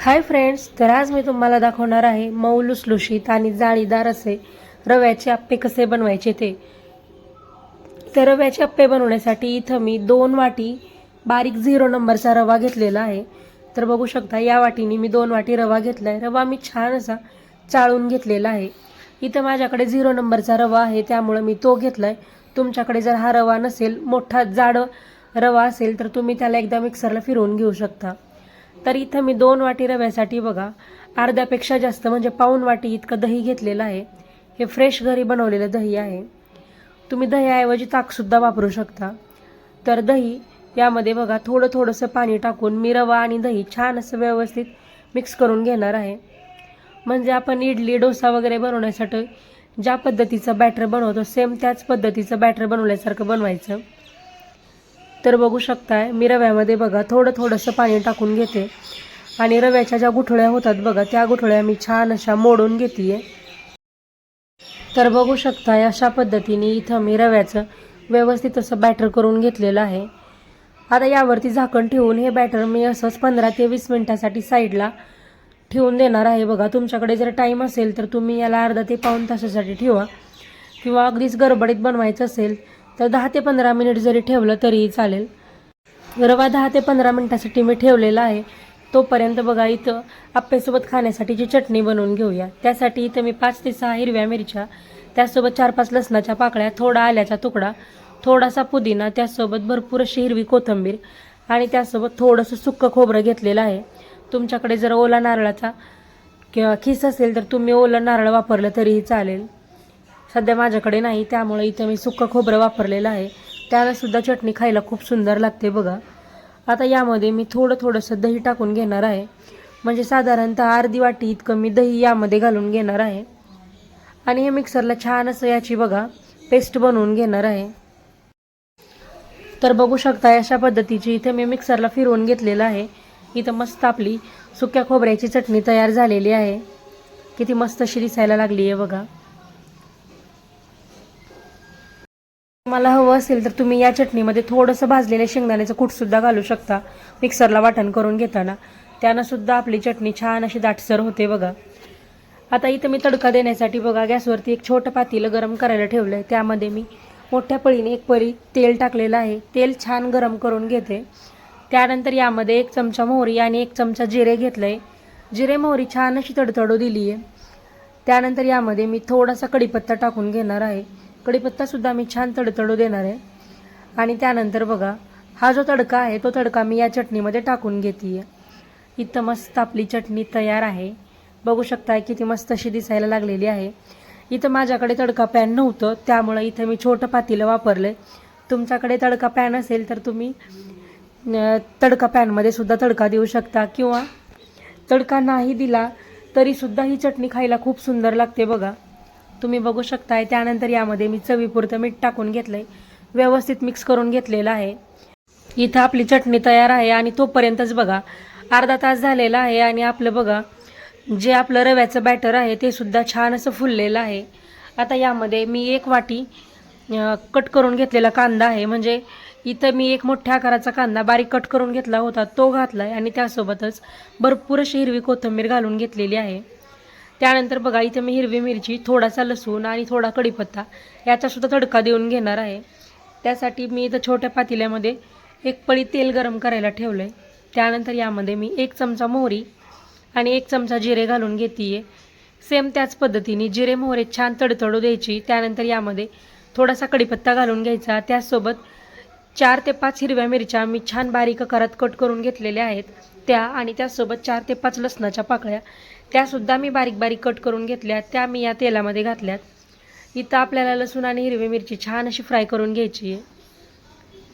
Hi friends तर आज मी तुम्हाला दाखवणार आहे मऊ लुसलुशीत आणि जाळीदार असे रव्याचे आप्पे कसे बनवायचे ते. तर रव्याचे आप्पे बनवण्यासाठी इथं मी दोन वाटी बारीक झिरो नंबरचा रवा घेतलेला आहे. तर बघू शकता या वाटीने मी दोन वाटी रवा घेतला आहे रवा मी छान असा चाळून घेतलेला आहे. इथं माझ्याकडे झिरो नंबरचा रवा आहे त्यामुळं मी तो घेतला आहे तुमच्याकडे जर हा रवा नसेल मोठा जाड रवा असेल तर तुम्ही त्याला एकदा मिक्सरला फिरवून घेऊ शकता. तर इथं मी दोन वाटी रव्यासाठी बघा अर्ध्यापेक्षा जास्त म्हणजे पाऊन वाटी इतकं दही घेतलेलं आहे. हे फ्रेश घरी बनवलेलं दही आहे. तुम्ही दह्याऐवजी ताकसुद्धा वापरू शकता. तर दही यामध्ये बघा थोडं थोडंसं पाणी टाकून मी रवा आणि दही छान असं व्यवस्थित मिक्स करून घेणार आहे. म्हणजे आपण इडली डोसा वगैरे बनवण्यासाठी ज्या पद्धतीचं बॅटर बनवतो सेम त्याच पद्धतीचं बॅटर बनवल्यासारखं बनवायचं. तर बघू शकताय. मी रव्यामध्ये बघा थोडं थोडंसं पाणी टाकून घेते. आणि रव्याच्या ज्या गुठळ्या होतात बघा त्या गुठळ्या मी छान अशा मोडून घेते तर बघू शकताय अशा पद्धतीने इथं मी रव्याचं व्यवस्थित असं बॅटर करून घेतलेलं आहे. आता यावरती झाकण ठेवून हे बॅटर मी असंच पंधरा ते वीस मिनटासाठी साईडला ठेवून देणार आहे. बघा तुमच्याकडे जर टाईम असेल तर तुम्ही याला अर्धा ते पाऊण तासासाठी ठेवा. किंवा अगदीच गडबडीत बनवायचं असेल तर दहा ते पंधरा मिनिट जरी ठेवलं तरीही चालेल. रवा दहा ते पंधरा मिनटासाठी मी ठेवलेला आहे. तोपर्यंत बघा इथं आप्पेसोबत खाण्यासाठीची चटणी बनवून घेऊया. त्यासाठी इथं मी पाच ते सहा हिरव्या मिरच्या त्यासोबत चार पाच लसणाच्या पाकळ्या थोडा आल्याचा तुकडा थोडासा पुदिना त्यासोबत भरपूर अशी हिरवी कोथिंबीर आणि त्यासोबत थोडंसं सुक्कं खोबरं घेतलेलं आहे. तुमच्याकडे जर ओला नारळाचा किंवा खिस असेल तर तुम्ही ओला नारळ वापरलं तरीही चालेल. सध्या माझ्याकडे नाही त्यामुळे इथं मी सुक्कं खोबरं वापरलेलं आहे. त्यालासुद्धा चटणी खायला खूप सुंदर लागते बघा. आता यामध्ये मी थोडं थोडंसं दही टाकून घेणार आहे. म्हणजे साधारणतः अर्धी वाटी इतकं मी दही यामध्ये घालून घेणार आहे. आणि हे मिक्सरला छान असं याची बघा पेस्ट बनवून घेणार आहे. तर बघू शकता अशा पद्धतीची इथे मी मिक्सरला फिरवून घेतलेलं आहे. इथं मस्त आपली सुक्या खोबऱ्याची चटणी तयार झालेली आहे. किती मस्त अशी दिसायला लागली आहे बघा. मला हवं असेल तर तुम्ही या चटणीमध्ये थोडंसं भाजलेल्या शेंगदाण्याचं कूटसुद्धा घालू शकता. मिक्सरला वाटण करून घेताना. त्यानंसुद्धा आपली चटणी छान अशी दाटसर होते बघा. आता इथं मी तडका देण्यासाठी बघा गॅसवरती एक छोटं पातीलं गरम करायला ठेवलं आहे त्यामध्ये मी मोठ्या पळीने एक पळी तेल टाकलेलं आहे. तेल छान गरम करून घेते. त्यानंतर यामध्ये एक चमचा मोहरी आणि एक चमचा जिरे घेतलं आहे जिरे मोहरी छान अशी तडतडू दिली आहे त्यानंतर यामध्ये मी थोडासा कढीपत्ता टाकून घेणार आहे. कढीपत्तासुद्धा मी छान तडतडू देणार आहे. आणि त्यानंतर बघा हा जो तडका आहे तो तडका मी या चटणीमध्ये टाकून घेते आहे इथं मस्त आपली चटणी तयार आहे. बघू शकता किती मस्त अशी दिसायला लागलेली आहे. इथं माझ्याकडे तडका पॅन नव्हतं त्यामुळं इथं मी छोटं पातीलं वापरलं आहे तुमच्याकडे तडका पॅन असेल तर तुम्ही तडका पॅनमध्ये सुद्धा तडका देऊ शकता. किंवा तडका नाही दिला तरीसुद्धा ही चटणी खायला खूप सुंदर लागते बघा. तुम्ही बघू शकताय त्यानंतर यामध्ये मी चवीपुरतं मीठ टाकून घेतलं आहे व्यवस्थित मिक्स करून घेतलेलं आहे. इथं आपली चटणी तयार आहे आणि तोपर्यंतच बघा अर्धा तास झालेला आहे आणि आपलं बघा जे आपलं रव्याचं बॅटर आहे ते सुद्धा छान असं फुललेलं आहे. आता यामध्ये मी एक वाटी कट करून घेतलेला कांदा आहे. म्हणजे इथं मी एक मोठ्या आकाराचा कांदा बारीक कट करून घेतला होता तो घातला आहे आणि त्यासोबतच भरपूर अशी हिरवी कोथिंबीर घालून घेतलेली आहे. त्यानंतर बघा इथं मी हिरवी मिरची थोडासा लसूण आणि थोडा कढीपत्ता याचासुद्धा तडका देऊन घेणार आहे. त्यासाठी मी इथं छोट्या पातेल्यामध्ये एक पळी तेल गरम करायला ठेवलं आहे त्यानंतर यामध्ये मी एक चमचा मोहरी आणि एक चमचा जिरे घालून घेते आहे सेम त्याच पद्धतीने जिरे मोहरे छान तडतडू द्यायची. त्यानंतर यामध्ये थोडासा कढीपत्ता घालून घ्यायचा. त्याचसोबत चार ते पाच हिरव्या मिरच्या मी छान बारीक आकारात कट करून घेतलेल्या आहेत. त्या आणि त्यासोबत चार ते पाच लसणाच्या पाकळ्या त्यासुद्धा मी बारीक बारीक कट करून घेतल्या त्या मी या तेलामध्ये घातल्यात. इथं आपल्याला लसूण आणि हिरवी मिरची छान अशी फ्राय करून घ्यायची आहे.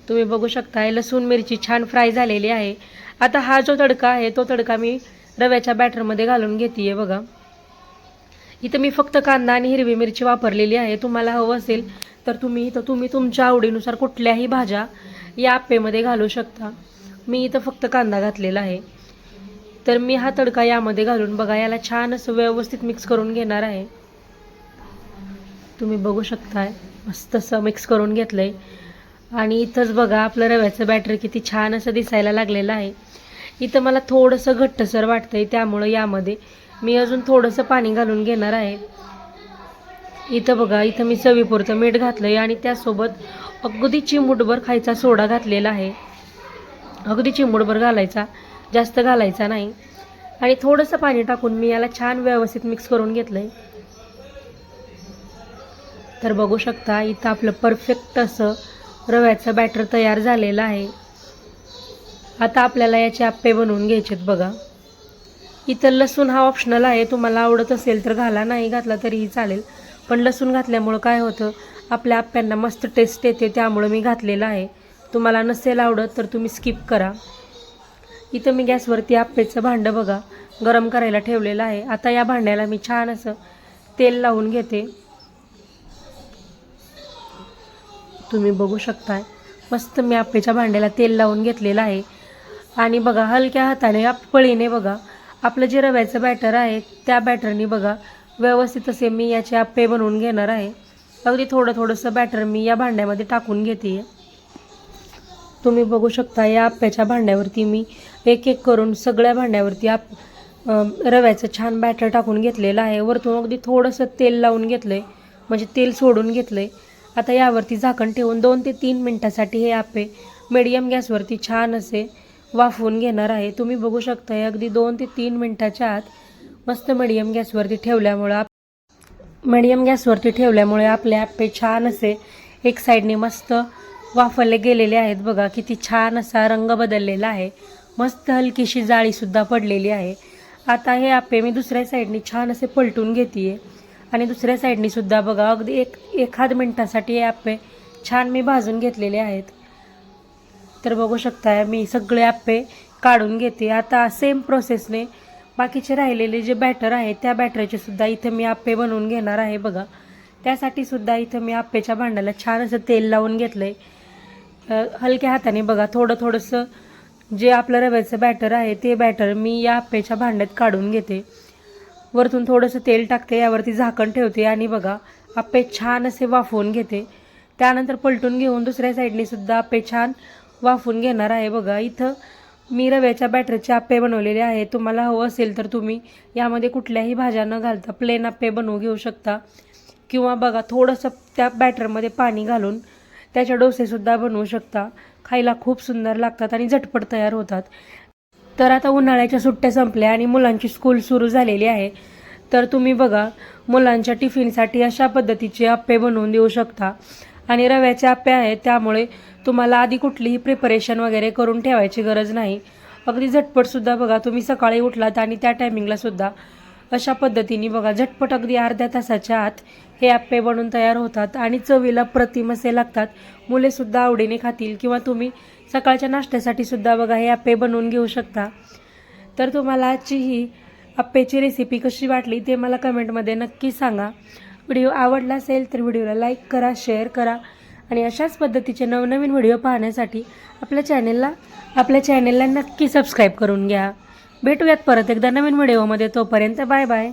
तुम्ही बघू शकताय लसूण मिरची छान फ्राय झालेली आहे. आता हा जो तडका आहे तो तडका मी रव्याच्या बॅटरमध्ये घालून घेते बघा. इथं मी फक्त कांदा आणि हिरवी मिरची वापरलेली आहे. तुम्हाला हवं असेल तर तुम्ही इथं तुम्ही तुमच्या आवडीनुसार कुठल्याही भाज्या या आप्पेमध्ये घालू शकता. मी इथं फक्त कांदा घातलेला आहे. तर मी हा तडका यामध्ये घालून बघा याला छान असं व्यवस्थित मिक्स करून घेणार आहे. तुम्ही बघू शकताय मस्त असं मिक्स करून घेतलं आहे आणि इथंच बघा आपलं रव्याचं बॅटर किती छान असं दिसायला लागलेलं आहे. इथं मला थोडंसं घट्टसर वाटतंय त्यामुळं यामध्ये मी अजून थोडंसं पाणी घालून घेणार आहे. इथं बघा इथं मी चवीपुरतं मीठ घातलं आहे आणि त्यासोबत अगदी चिमूटभर खायचा सोडा घातलेला आहे. अगदी चिमूटभर घालायचा. जास्त घालायचा नाही. आणि थोडंसं पाणी टाकून मी याला छान व्यवस्थित मिक्स करून घेतलं आहे तर बघू शकता इथं आपलं परफेक्ट असं रव्याचं बॅटर तयार झालेलं आहे. आता आपल्याला याचे आप्पे बनवून घ्यायचे आहेत बघा. इथं लसूण हा ऑप्शनल आहे. तुम्हाला आवडत असेल तर घाला नाही घातला तरीही चालेल. पण लसूण घातल्यामुळं काय होतं आपल्या आप्प्यांना मस्त टेस्ट येते त्यामुळं मी घातलेलं आहे. तुम्हाला नसेल आवडत तर तुम्ही स्किप करा. इथं मी गॅसवरती आप्पेचं भांडं बघा गरम करायला ठेवलेलं आहे. आता या भांड्याला मी छान असं तेल लावून घेते. तुम्ही बघू शकताय मस्त मी आप्पेच्या भांड्याला तेल लावून घेतलेलं आहे. आणि बघा हलक्या हाताने आप पळीने बघा आपलं जे रव्याचं बॅटर आहे त्या बॅटरनी बघा व्यवस्थित असे मी याचे आप्पे बनवून घेणार आहे. अगदी थोडं थोडंसं बॅटर मी या भांड्यामध्ये टाकून घेते तुम्ही बघू शकता या आप्याच्या भांड्यावरती मी एक एक करून सगळ्या भांड्यावरती आप रव्याचं छान बॅटर टाकून घेतलेलं आहे. वरतून अगदी थोडंसं तेल लावून घेतलं आहे म्हणजे तेल सोडून घेतलं आहे आता यावरती झाकण ठेवून दोन ते तीन मिनटासाठी हे आप्पे मिडियम गॅसवरती छान असे वाफवून घेणार आहे. तुम्ही बघू शकता हे अगदी दोन ते तीन मिनटाच्या आत मस्त मिडियम गॅसवरती ठेवल्यामुळं आप मिडियम गॅसवरती ठेवल्यामुळे आपले आप्पे छान असे एक साईडने मस्त वाफरले गेलेले आहेत. बघा किती छान असा रंग बदललेला आहे. मस्त हलकीशी जाळीसुद्धा पडलेली आहे. आता हे आप्पे मी दुसऱ्या साईडनी छान असे पलटून घेते आणि दुसऱ्या साईडनीसुद्धा बघा अगदी एक एखाद मिनटासाठी हे आप्पे छान मी भाजून घेतलेले आहेत. तर बघू शकताय मी सगळे आप्पे काढून घेते. आता सेम प्रोसेसने बाकीचे राहिलेले जे बॅटर आहे त्या बॅटरचे सुद्धा इथे मी आप्पे बनवून घेणार आहे बघा. त्यासाठी सुद्धा इथं मी आप्पेच्या भांड्याला छान असं तेल लावून घेतलं आहे हलक्या हाताने बघा थोडं थोडंसं जे आपलं रव्याचं बॅटर आहे ते बॅटर मी या आप्पेच्या भांड्यात काढून घेते. वरतून थोडंसं तेल टाकते यावरती झाकण ठेवते आणि बघा आप्पे छान असे वाफवून घेते. त्यानंतर पलटून घेऊन दुसऱ्या साईडने सुद्धा आप्पे छान वाफवून घेणार आहे. बघा इथं मी रव्याच्या बॅटरचे आप्पे बनवलेले आहे. तुम्हाला हवं असेल तर तुम्ही यामध्ये कुठल्याही भाज्या न घालता प्लेन आप्पे बनवू घेऊ शकता. किंवा बघा थोडंसं त्या बॅटरमध्ये पाणी घालून त्याचे डोसेसुद्धा बनवू शकता. खायला खूप सुंदर लागतात आणि झटपट तयार होतात. तर आता उन्हाळ्याच्या सुट्ट्या संपल्या आणि मुलांची स्कूल सुरू झालेली आहे. तर तुम्ही बघा मुलांच्या टिफिनसाठी अशा पद्धतीचे आप्पे बनवून देऊ शकता. आणि रव्याचे आप्पे आहेत त्यामुळे तुम्हाला आधी कुठलीही प्रिपरेशन वगैरे करून ठेवायची गरज नाही. अगदी झटपटसुद्धा बघा तुम्ही सकाळी उठलात आणि त्या टायमिंगलासुद्धा अशा पद्धतीने बघा झटपट अगदी अर्ध्या तासाच्या आत हे आप्पे बनवून तयार होतात आणि चवीला प्रतिम असे लागतात. मुलेसुद्धा आवडीने खातील किंवा तुम्ही सकाळच्या नाश्त्यासाठी सुद्धा बघा हे आप्पे बनवून घेऊ शकता. तर तुम्हाला आजची ही आप्पेची रेसिपी कशी वाटली ते मला कमेंटमध्ये नक्की सांगा. व्हिडिओ आवडला असेल तर व्हिडिओला लाईक करा शेअर करा आणि अशाच पद्धतीचे नवनवीन व्हिडिओ पाहण्यासाठी आपल्या चॅनेलला आपल्या चॅनेलला नक्की सबस्क्राईब करून घ्या. भेटूयात परत एकदा नवीन व्हिडिओमध्ये. तोपर्यंत बाय बाय.